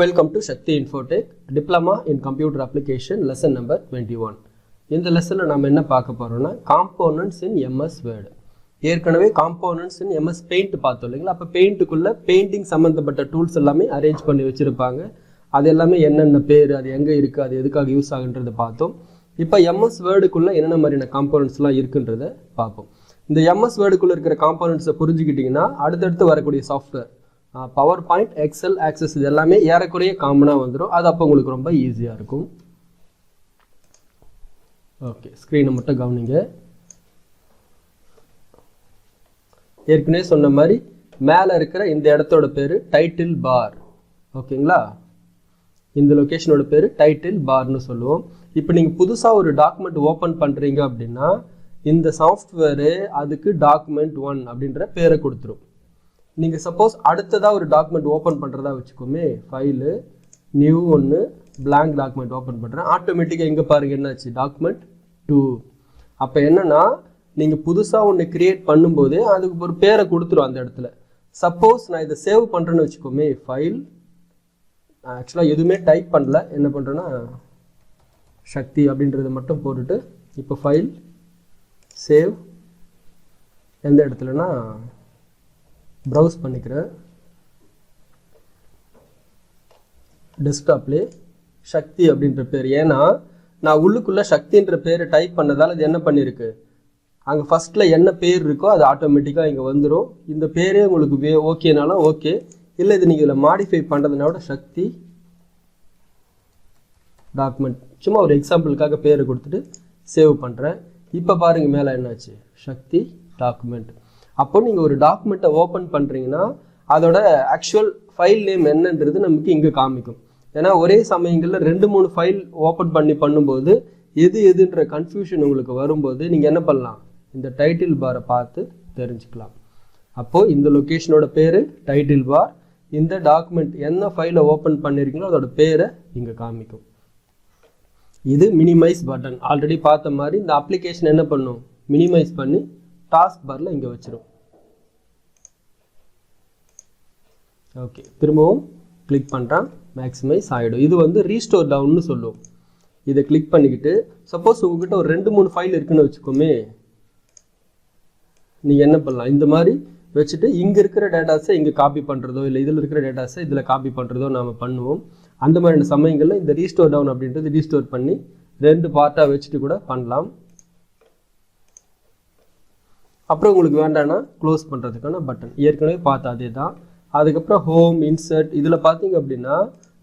Welcome to Shakti Infotech Diploma in Computer Application lesson number 21. இந்த லெசனில் நம்ம என்ன பார்க்க போகிறோம்னா காம்போனன்ட்ஸ் இன் எம்எஸ் வேர்டு ஏற்கனவே காம்போனன்ட்ஸ் இன் எம்எஸ் பெயிண்ட் பார்த்தோம் இல்லைங்களா? அப்போ பெயிண்ட்டுக்குள்ளே பெயிண்டிங் சம்மந்தப்பட்ட டூல்ஸ் எல்லாமே அரேஞ்ச் பண்ணி வச்சுருப்பாங்க. அது எல்லாமே என்னென்ன பேர் அது எங்கே இருக்குது அது எதுக்காக யூஸ் ஆகுன்றதை பார்த்தோம். இப்போ எம்எஸ் வேர்டுக்குள்ளே என்னென்ன மாதிரியான காம்போனன்ட்ஸ்லாம் இருக்குன்றதை பார்ப்போம். இந்த எம்எஸ் வேர்டுக்குள்ளே இருக்கிற காம்போனன்ட்ஸை புரிஞ்சுக்கிட்டிங்கன்னா அடுத்தடுத்து வரக்கூடிய software PowerPoint Excel Access இது எல்லாமே ஏறக்குறைய காமனாக வந்துடும் அது அப்போ உங்களுக்கு ரொம்ப ஈஸியாக இருக்கும். ஓகே ஸ்க்ரீனை மட்டும் கவனிங்க. ஏற்கனவே சொன்ன மாதிரி மேலே இருக்கிற இந்த இடத்தோட பேர் டைட்டில் பார் ஓகேங்களா இந்த லொக்கேஷனோட பேர் டைட்டில் பார்னு சொல்லுவோம். இப்போ நீங்கள் புதுசாக ஒரு டாக்குமெண்ட் ஓப்பன் பண்ணுறீங்க அப்படின்னா இந்த சாஃப்ட்வேரு அதுக்கு டாக்குமெண்ட் ஒன் அப்படின்ற பேரை கொடுத்துரும். நீங்கள் சப்போஸ் அடுத்ததாக ஒரு டாக்குமெண்ட் ஓப்பன் பண்ணுறதா வச்சுக்கோமே ஃபைலு நியூ ஒன்று பிளாங்க் டாக்குமெண்ட் ஓப்பன் பண்ணுறேன் ஆட்டோமேட்டிக்காக எங்கே பாருங்க என்னாச்சு? டாக்குமெண்ட் டூ அப்போ என்னென்னா நீங்கள் புதுசாக ஒன்று க்ரியேட் பண்ணும்போது அதுக்கு ஒரு பேரை கொடுத்துரும் அந்த இடத்துல. சப்போஸ் நான் இதை சேவ் பண்ணுறேன்னு வச்சுக்கோமே ஃபைல் ஆக்சுவலாக எதுவுமே டைப் பண்ணல. என்ன பண்ணுறேன்னா சக்தி அப்படின்றத மட்டும் போட்டுட்டு இப்போ ஃபைல் சேவ் எந்த இடத்துலனா ப்ரௌஸ் பண்ணிக்கிறேன் டெஸ்க்டாப்லேயே சக்தி அப்படின்ற பேர். ஏன்னா நான் உள்ளுக்குள்ளே சக்தின்ற பேரை டைப் பண்ணதால் அது என்ன பண்ணியிருக்கு அங்கே ஃபஸ்ட்டில் என்ன பேர் இருக்கோ அது ஆட்டோமேட்டிக்காக இங்கே வந்துடும் இந்த பேரே உங்களுக்கு வே ஓகேனாலும் ஓகே இல்லை இது நீங்கள் இதில் மாடிஃபை பண்ணுறதுனால சக்தி டாக்குமெண்ட் சும்மா ஒரு எக்ஸாம்பிளுக்காக பேரை கொடுத்துட்டு சேவ் பண்ணுறேன் இப்போ பாருங்கள் மேலே என்னாச்சு? சக்தி டாக்குமெண்ட் அப்போ நீங்கள் ஒரு டாக்குமெண்ட்டை ஓப்பன் பண்ணுறீங்கன்னா அதோட ஆக்சுவல் ஃபைல் நேம் என்னன்றது நமக்கு இங்கே காமிக்கும். ஏன்னா ஒரே சமயங்களில் ரெண்டு மூணு ஃபைல் ஓப்பன் பண்ணி பண்ணும்போது எது எதுன்ற கன்ஃபியூஷன் உங்களுக்கு வரும்போது நீங்கள் என்ன பண்ணலாம்? இந்த டைட்டில் பாரை பார்த்து தெரிஞ்சுக்கலாம். அப்போது இந்த லொக்கேஷனோட பேர் டைட்டில் பார் இந்த டாக்குமெண்ட் என்ன ஃபைலை ஓப்பன் பண்ணியிருக்கீங்களோ அதோட பேரை இங்கே காமிக்கும். இது மினிமைஸ் பட்டன் ஆல்ரெடி பார்த்த மாதிரி இந்த அப்ளிகேஷன் என்ன பண்ணும்? மினிமைஸ் பண்ணி டாஸ்க் பாரில் இங்கே வச்சிடும் ஓகே திரும்பவும் கிளிக் பண்ணுறான் மேக்ஸிமைஸ் ஆகிடும் இது வந்து ரீஸ்டோர் டவுன்னு சொல்லுவோம் இதை கிளிக் பண்ணிக்கிட்டு சப்போஸ் உங்ககிட்ட ஒரு ரெண்டு மூணு ஃபைல் இருக்குன்னு வச்சுக்கோமே. நீங்கள் என்ன பண்ணலாம்? இந்த மாதிரி வச்சுட்டு இங்கே இருக்கிற டேட்டாஸை இங்கே காப்பி பண்ணுறதோ இல்லை இதில் இருக்கிற டேட்டாஸை இதில் காப்பி பண்ணுறதோ நாம் பண்ணுவோம். அந்த மாதிரியான சமயங்களில் இந்த ரீஸ்டோர் டவுன் அப்படின்றது ரீஸ்டோர் பண்ணி ரெண்டு பார்ட்டாக வச்சுட்டு கூட பண்ணலாம். அப்புறம் உங்களுக்கு வேண்டாம்னா க்ளோஸ் பண்ணுறதுக்கான பட்டன் ஏற்கனவே பார்த்தா அதே தான் அதுக்கப்புறம் ஹோம் இன்சர்ட் இதில் பார்த்தீங்க அப்படின்னா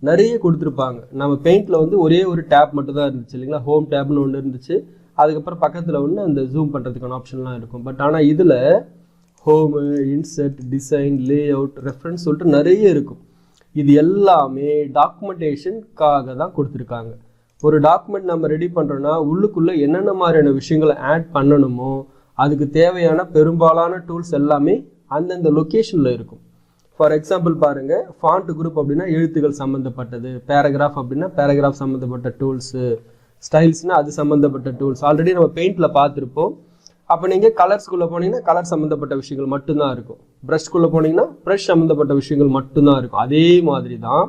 நிறைய கொடுத்துருப்பாங்க. நம்ம பெயிண்டில் வந்து ஒரே ஒரு டேப் மட்டும் தான் இருந்துச்சு இல்லைங்களா? ஹோம் டேப்னு ஒன்று இருந்துச்சு. அதுக்கப்புறம் பக்கத்தில் ஒன்று அந்த ஜூம் பண்ணுறதுக்கான ஆப்ஷன்லாம் இருக்கும். பட் ஆனால் இதில் home insert design layout reference சொல்லிட்டு நிறைய இருக்கும். இது எல்லாமே டாக்குமெண்டேஷனுக்காக தான் கொடுத்துருக்காங்க. ஒரு டாக்குமெண்ட் நம்ம ரெடி பண்ணுறோன்னா உள்ளுக்குள்ளே என்னென்ன மாதிரியான விஷயங்களை ஆட் பண்ணணுமோ அதுக்கு தேவையான பெரும்பாலான டூல்ஸ் எல்லாமே அந்தந்த லொக்கேஷனில் இருக்கும். ஃபார் எக்ஸாம்பிள் பாருங்கள் ஃபாண்ட் குரூப் அப்படின்னா எழுத்துக்கள் சம்மந்தப்பட்டது பேராகிராஃப் அப்படின்னா பேராகிராஃப் சம்மந்தப்பட்ட டூல்ஸு ஸ்டைல்ஸ்னால் அது சம்மந்தப்பட்ட டூல்ஸ் ஆல்ரெடி நம்ம பெயிண்டில் பார்த்துருப்போம். அப்போ நீங்கள் கலர்ஸ்குள்ளே போனீங்கன்னா கலர் சம்மந்தப்பட்ட விஷயங்கள் மட்டும்தான் இருக்கும். ப்ரஷ்குள்ளே போனீங்கன்னா ப்ரஷ் சம்மந்தப்பட்ட விஷயங்கள் மட்டும்தான் இருக்கும். அதே மாதிரி தான்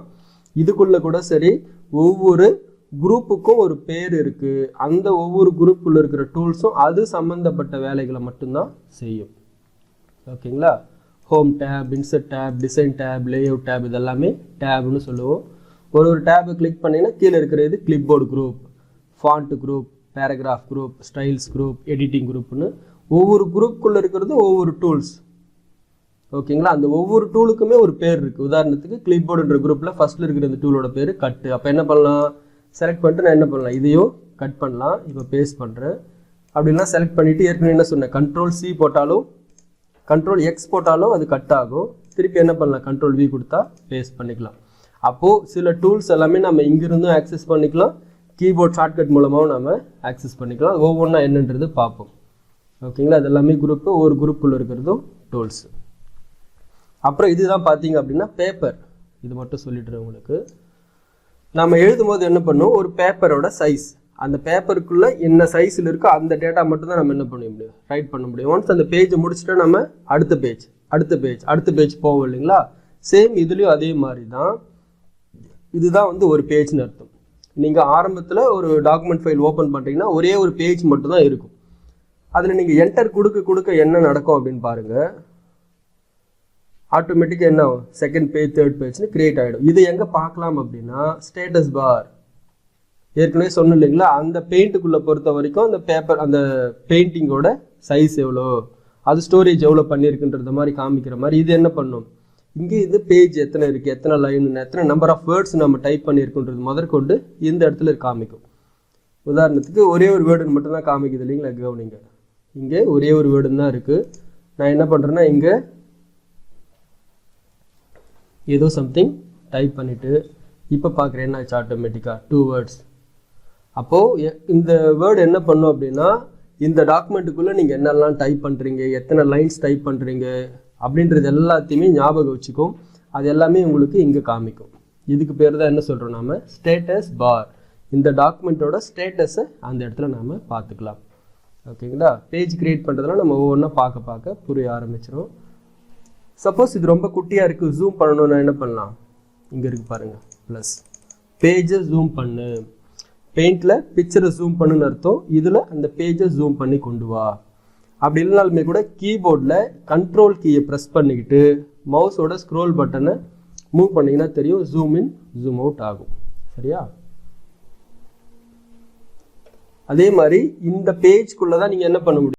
இதுக்குள்ளே கூட சரி ஒவ்வொரு குரூப்புக்கும் ஒரு பேர் இருக்குது அந்த ஒவ்வொரு குரூப்புக்குள்ளே இருக்கிற டூல்ஸும் அது சம்மந்தப்பட்ட வேலைகளை மட்டும்தான் செய்யும். ஓகேங்களா home tab insert tab design tab layout tab இதெல்லாமே டேப்னு சொல்லுவோம். ஒரு ஒரு டேபை கிளிக் பண்ணிங்கன்னா கீழே இருக்கிறது clipboard group font group paragraph group styles group editing குரூப்னு ஒவ்வொரு குரூப்புக்குள்ளே இருக்கிறது ஒவ்வொரு டூல்ஸ் ஓகேங்களா? அந்த ஒவ்வொரு டூலுக்குமே ஒரு பேர் இருக்குது உதாரணத்துக்கு கிளிப்போர்டுன்ற குரூப்பில் ஃபஸ்ட்டில் இருக்கிற அந்த டூலோட பேர் கட்டு அப்போ என்ன பண்ணலாம்? செலக்ட் பண்ணிட்டு நான் என்ன பண்ணலாம்? இதையும் கட் பண்ணலாம். இப்போ பேஸ்ட் பண்ணுறேன் அப்படின்னா செலக்ட் பண்ணிவிட்டு ஏற்கனவே என்ன சொன்னேன்? கண்ட்ரோல் சி போட்டாலும் கண்ட்ரோல் எக்ஸ் போட்டாலும் அது கட் ஆகும். திருப்பி என்ன பண்ணலாம்? கண்ட்ரோல் வி கொடுத்தா பேஸ்ட் பண்ணிக்கலாம். அப்போது சில டூல்ஸ் எல்லாமே நம்ம இங்கிருந்தும் ஆக்சஸ் பண்ணிக்கலாம். கீபோர்ட் ஷார்ட்கட் மூலமாகவும் நம்ம ஆக்சஸ் பண்ணிக்கலாம். ஒவ்வொன்றா என்னன்றது பார்ப்போம். ஓகேங்களா? அது எல்லாமே குரூப்பு ஒரு குரூப்புக்குள்ள இருக்கிறதும் டூல்ஸ் அப்புறம் இதுதான் பார்த்தீங்க அப்படின்னா பேப்பர் இது மட்டும் சொல்லிடுறேன் உங்களுக்கு. நம்ம எழுதும் போது என்ன பண்ணும் ஒரு பேப்பரோட சைஸ் அந்த பேப்பருக்குள்ளே என்ன சைஸில் இருக்கோ அந்த டேட்டா மட்டும் தான் நம்ம என்ன பண்ண முடியும்? ரைட் பண்ண முடியும். ஒன்ஸ் அந்த பேஜை முடிச்சுட்டா நம்ம அடுத்த பேஜ் அடுத்த பேஜ் அடுத்த பேஜ் போவோம் இல்லைங்களா? சேம் இதுலேயும் அதே மாதிரி தான் இதுதான் வந்து ஒரு பேஜ்னு அர்த்தம். நீங்கள் ஆரம்பத்தில் ஒரு டாக்குமெண்ட் ஃபைல் ஓப்பன் பண்ணுறீங்கன்னா ஒரே ஒரு பேஜ் மட்டும்தான் இருக்கும். அதில் நீங்கள் என்டர் கொடுக்க கொடுக்க என்ன நடக்கும் அப்படின்னு பாருங்கள் ஆட்டோமேட்டிக்காக என்ன ஆகும்? செகண்ட் பேஜ் தேர்ட் பேஜ்னு கிரியேட் ஆகிடும் இது எங்கே பார்க்கலாம் அப்படின்னா ஸ்டேட்டஸ் பார் ஏற்கனவே சொன்னோம் இல்லைங்களா? அந்த பெயிண்ட்டுக்குள்ளே பொறுத்த வரைக்கும் அந்த பேப்பர் அந்த பெயிண்டிங்கோட சைஸ் எவ்வளோ? அது ஸ்டோரேஜ் எவ்வளோ பண்ணியிருக்குன்றத மாதிரி காமிக்கிற மாதிரி இது என்ன பண்ணும்? இங்கே இது பேஜ் எத்தனை இருக்குது எத்தனை லைன் எத்தனை நம்பர் ஆஃப் வேர்ட்ஸ் நம்ம டைப் பண்ணியிருக்குன்றது முதற்கொண்டு இந்த இடத்துல காமிக்கும். உதாரணத்துக்கு ஒரே ஒரு வேர்டுன்னு மட்டும்தான் காமிக்குது இல்லைங்களா? கவனிங்க. இங்கே ஒரே ஒரு வேர்டுன்னு தான் இருக்குது நான் என்ன பண்ணுறேன்னா இங்கே ஏதோ சம்திங் டைப் பண்ணிவிட்டு இப்போ பார்க்குறேன் என்ன ஆச்சு ஆட்டோமேட்டிக்காக டூ வேர்ட்ஸ் அப்போது இந்த வேர்டு என்ன பண்ணும் அப்படின்னா இந்த டாக்குமெண்ட்டுக்குள்ளே நீங்கள் என்னெல்லாம் டைப் பண்ணுறீங்க எத்தனை லைன்ஸ் டைப் பண்ணுறீங்க அப்படின்றது எல்லாத்தையுமே ஞாபகம் வச்சுக்கும். அது எல்லாமே உங்களுக்கு இங்கே காமிக்கும். இதுக்கு பேர் தான் என்ன சொல்கிறோம் நாம? ஸ்டேட்டஸ் பார் இந்த டாக்குமெண்ட்டோட ஸ்டேட்டஸை அந்த இடத்துல நாம் பார்த்துக்கலாம். ஓகேங்களா பேஜ் க்ரியேட் பண்ணுறதுலாம் நம்ம ஒவ்வொன்றா பார்க்க பார்க்க புரிய ஆரம்பிச்சிடும் சப்போஸ் இது ரொம்ப குட்டியாக இருக்குது ஜூம் பண்ணணும்னா என்ன பண்ணலாம்? இங்கே இருக்குது பாருங்கள் ப்ளஸ் பேஜை ஜூம் பண்ணு. பெயிண்டில் பிக்சரை ஜூம் பண்ணுன்னு அர்த்தம். இதில் அந்த பேஜை ஜூம் பண்ணி கொண்டு வா. அப்படி இல்லைனாலுமே கூட கீபோர்டில் கண்ட்ரோல் கீயை ப்ரெஸ் பண்ணிக்கிட்டு மவுஸோட ஸ்க்ரோல் பட்டனை மூவ் பண்ணிங்கன்னா தெரியும் ஜூம் இன் ஜூம் அவுட் ஆகும். சரியா? அதே மாதிரி இந்த பேஜ்க்குள்ளே தான் நீங்கள் என்ன பண்ண முடியும்?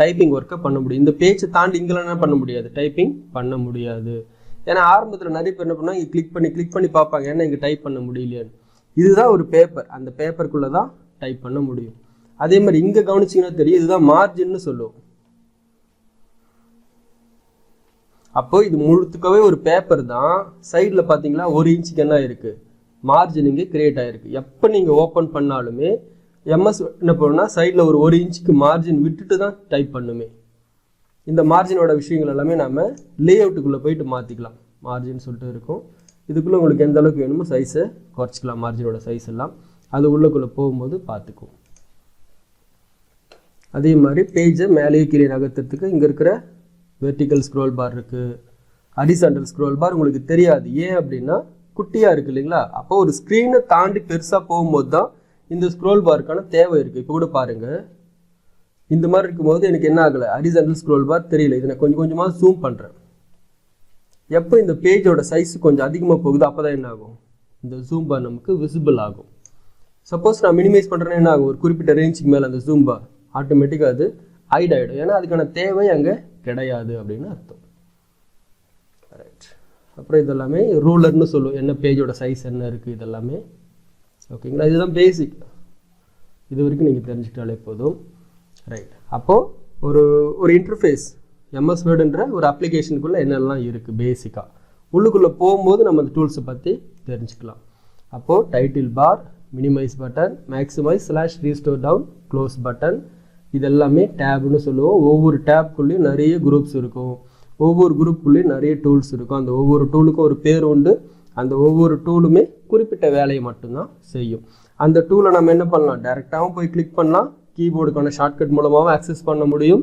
டைப்பிங் ஒர்க்கை பண்ண முடியும். இந்த பேஜை தாண்டி இங்கெல்லாம் என்ன பண்ண முடியாது? டைப்பிங் பண்ண முடியாது. ஏன்னா ஆரம்பத்தில் நிறைய பேர் என்ன பண்ணால் இங்கே கிளிக் பண்ணி கிளிக் பண்ணி பார்ப்பாங்க ஏன்னா இங்கே டைப் பண்ண முடியலையான்னு. இதுதான் ஒரு பேப்பர் அந்த பேப்பருக்குள்ளே தான் டைப் பண்ண முடியும். அதே மாதிரி இங்கே கவனிச்சிங்கன்னா தெரியும் இதுதான் மார்ஜின்னு சொல்லுவோம். அப்போ இது முழுத்துக்கவே ஒரு பேப்பர் தான். சைடில் பார்த்தீங்களா ஒரு இன்ச்சுக்கு என்ன இருக்குது மார்ஜின் இங்கே கிரியேட் ஆகிருக்கு எப்போ நீங்கள் ஓப்பன் பண்ணாலுமே எம்எஸ் என்ன பண்ணுன்னா சைடில் ஒரு ஒரு இன்ச்சுக்கு மார்ஜின் விட்டுட்டு தான் டைப் பண்ணுமே. இந்த மார்ஜினோட விஷயங்கள் எல்லாமே நம்ம லே அவுட்டுக்குள்ளே போயிட்டு மாற்றிக்கலாம் மார்ஜின் சொல்லிட்டு இருக்கும். இதுக்குள்ளே உங்களுக்கு எந்த அளவுக்கு வேணுமோ சைஸை குறைச்சிக்கலாம். மார்ஜினோட சைஸ் எல்லாம். அது உள்ளக்குள்ளே போகும்போது பார்த்துக்கும் அதே மாதிரி பேஜை மேலேயே கீழே நகர்த்துறதுக்கு இங்கே இருக்கிற வெர்டிக்கல் ஸ்க்ரோல் பார் இருக்குது ஹரிசாண்டல் ஸ்க்ரோல் பார் உங்களுக்கு தெரியாது. ஏன் அப்படின்னா குட்டியாக இருக்குது இல்லைங்களா? அப்போ ஒரு ஸ்க்ரீனை தாண்டி பெருசாக போகும்போது தான் இந்த ஸ்க்ரோல் பாருக்கான தேவை இருக்குது இப்போ கூட பாருங்கள் இந்த மாதிரி இருக்கும்போது எனக்கு என்ன ஆகலை? ஹரிசன்டல் ஸ்க்ரோல் பார் தெரியல. இதை நான் கொஞ்சம் கொஞ்சமாக ஜூம் பண்ணுறேன் எப்போ இந்த பேஜோட சைஸ் கொஞ்சம் அதிகமாக போகுதோ அப்போ தான் என்ன ஆகும்? இந்த ஜூம் பார் நமக்கு விசிபிள் ஆகும். சப்போஸ் நான் மினிமைஸ் பண்ணுறேன்னா என்ன ஆகும்? ஒரு குறிப்பிட்ட ரேஞ்சுக்கு மேலே அந்த ஜூம் பார் ஆட்டோமேட்டிக்காக அது ஹைட் ஆகிடும் ஏன்னா அதுக்கான தேவை அங்கே கிடையாது அப்படின்னு அர்த்தம். ரைட் அப்புறம் இதெல்லாமே ரூலர்னு சொல்லுவோம். என்ன பேஜோட சைஸ் என்ன இருக்குது இதெல்லாமே. ஓகேங்களா இதுதான் பேசிக் இது வரைக்கும் நீங்கள் தெரிஞ்சுக்கிட்டாலே போதும். ரைட் அப்போது ஒரு ஒரு இன்டர்ஃபேஸ் எம்எஸ் வேர்டுன்ற ஒரு அப்ளிகேஷனுக்குள்ளே என்னெல்லாம் இருக்குது பேசிக்காக உள்ளுக்குள்ளே போகும்போது நம்ம அந்த டூல்ஸை பற்றி தெரிஞ்சுக்கலாம். அப்போது title bar minimize button maximize slash restore down close button இதெல்லாமே டேப்னு சொல்லுவோம். ஒவ்வொரு டேப்குள்ளேயும் நிறைய குரூப்ஸ் இருக்கும். ஒவ்வொரு குரூப்புக்குள்ளேயும் நிறைய டூல்ஸ் இருக்கும். அந்த ஒவ்வொரு டூலுக்கும் ஒரு பேர் உண்டு. அந்த ஒவ்வொரு டூலுமே குறிப்பிட்ட வேலையை மட்டும்தான் செய்யும். அந்த டூலை நம்ம என்ன பண்ணலாம்? டேரெக்டாகவும் போய் கிளிக் பண்ணலாம். கீபோர்டுக்கான ஷார்ட்கட் மூலமாகவும் ஆக்சஸ் பண்ண முடியும்.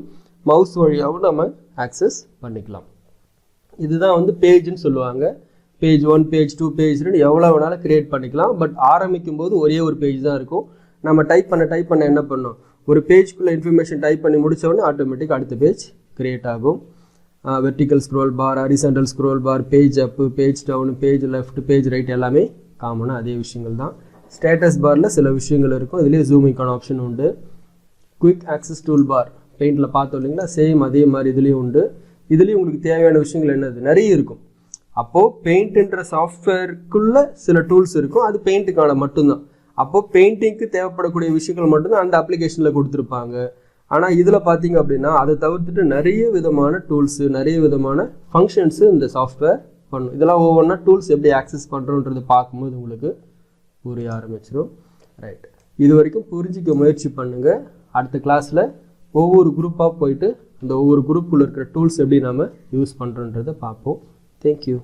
மவுஸ் வழியாகவும் நம்ம ஆக்சஸ் பண்ணிக்கலாம். இதுதான் வந்து பேஜ்னு சொல்லுவாங்க. Page one page two page ரெண்டு எவ்வளோ வேணாலும் க்ரியேட் பண்ணிக்கலாம். பட் ஆரம்பிக்கும் போது ஒரே ஒரு பேஜ் தான் இருக்கும். நம்ம டைப் பண்ண டைப் பண்ண என்ன பண்ணோம்? ஒரு பேஜ்க்குள்ளே இன்ஃபர்மேஷன் டைப் பண்ணி முடித்தவொடனே ஆட்டோமேட்டிக் அடுத்த பேஜ் க்ரியேட் ஆகும். Vertical scroll bar horizontal scroll bar page up page down page left page right எல்லாமே காமனாக அதே விஷயங்கள் தான். ஸ்டேட்டஸ் பாரில் சில விஷயங்கள் இருக்கும். இதுலேயே ஜூமிக்கான ஆப்ஷன் உண்டு. குயிக் ஆக்சஸ் டூல் பார் பெயிண்டில் பார்த்தோம் இல்லைங்களா? சேம் அதே மாதிரி இதுலேயும் உண்டு. இதுலேயும் உங்களுக்கு தேவையான விஷயங்கள் என்னது? நிறைய இருக்கும். அப்போது பெயிண்ட்ன்ற சாஃப்ட்வேருக்குள்ளே சில டூல்ஸ் இருக்கும். அது பெயிண்ட்டுக்கான மட்டும்தான். அப்போது பெயிண்டிங்க்கு தேவைப்படக்கூடிய விஷயங்கள் மட்டும்தான் அந்த அப்ளிகேஷனில் கொடுத்துருப்பாங்க. ஆனால் இதில் பார்த்தீங்க அப்படின்னா அதை தவிர்த்துட்டு நிறைய விதமான டூல்ஸு நிறைய விதமான ஃபங்க்ஷன்ஸு இந்த சாஃப்ட்வேர் பண்ணும். இதெல்லாம் ஒவ்வொன்றா டூல்ஸ் எப்படி ஆக்சஸ் பண்ணுறோன்றது பார்க்கும்போது உங்களுக்கு புரிய ஆரம்பிச்சிடும் ரைட் இது வரைக்கும் புரிஞ்சிக்க முயற்சி பண்ணுங்கள் அடுத்த கிளாஸில் ஒவ்வொரு குரூப்பாக போயிட்டு அந்த ஒவ்வொரு குரூப்புக்குள்ளே இருக்கிற டூல்ஸ் எப்படி நம்ம யூஸ் பண்ணுறோன்றதை பார்ப்போம். தேங்க்யூ